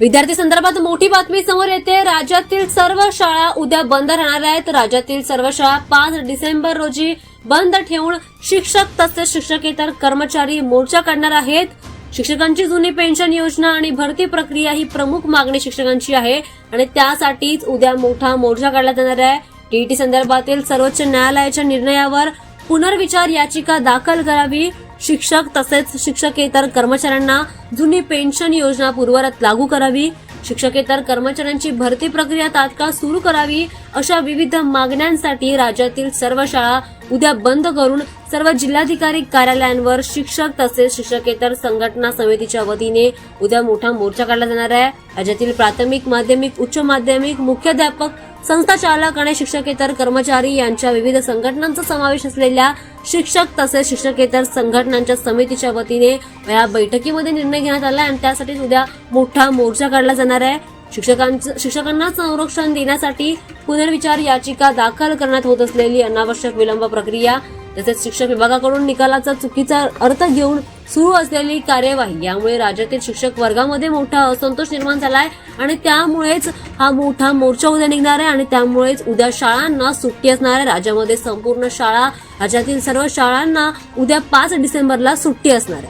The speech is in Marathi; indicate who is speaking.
Speaker 1: विद्यार्थी संदर्भात मोठी बातमी समोर येते. राज्यातील सर्व शाळा उद्या बंद राहणार आहेत. राज्यातील सर्व शाळा पाच डिसेंबर रोजी बंद ठेवून शिक्षक तसेच शिक्षकेतर कर्मचारी मोर्चा काढणार आहेत. शिक्षकांची जुनी पेन्शन योजना आणि भरती प्रक्रिया ही प्रमुख मागणी शिक्षकांची आहे आणि त्यासाठीच उद्या मोठा मोर्चा काढला जाणार आहे. टीईटी संदर्भातील सर्वोच्च न्यायालयाच्या निर्णयावर पुनर्विचार याचिका दाखल करावी. शिक्षक तसेच शिक्षकेतर कर्मचाऱ्यांना जुनी पेन्शन योजना पूर्वरत लागू करावी. शिक्षकेतर कर्मचाऱ्यांची भरती प्रक्रिया तात्काळ सुरू करावी अशा विविध मागण्यांसाठी राज्यातील सर्व शाळा उद्या बंद करून सर्व जिल्हाधिकारी कार्यालयांवर शिक्षक तसेच शिक्षकेतर संघटना समितीच्या वतीने उद्या मोठा मोर्चा काढला जाणार आहे. राज्यातील प्राथमिक माध्यमिक उच्च माध्यमिक मुख्याध्यापक संस्था चालक आणि शिक्षकेतर कर्मचारी यांच्या विविध संघटनांचा समावेश असलेल्या शिक्षक तसेच शिक्षकेतर संघटनांच्या समितीच्या वतीने या बैठकीमध्ये निर्णय घेण्यात आला आणि त्यासाठी उद्या मोठा मोर्चा काढला जाणार आहे. शिक्षकांचं शिक्षकांना संरक्षण देण्यासाठी पुनर्विचार याचिका दाखल करण्यात होत असलेली अनावश्यक विलंब प्रक्रिया तसेच शिक्षक विभागाकडून निकालाचा चुकीचा अर्थ घेऊन सुरू असलेली कार्यवाही यामुळे राज्यातील शिक्षक वर्गामध्ये मोठा असंतोष निर्माण झालाय आणि त्यामुळेच हा मोठा मोर्चा उद्या निघणार आहे आणि त्यामुळेच उद्या शाळांना सुट्टी असणार आहे. राज्यामध्ये संपूर्ण शाळा राज्यातील सर्व शाळांना उद्या पाच डिसेंबरला सुट्टी असणार आहे.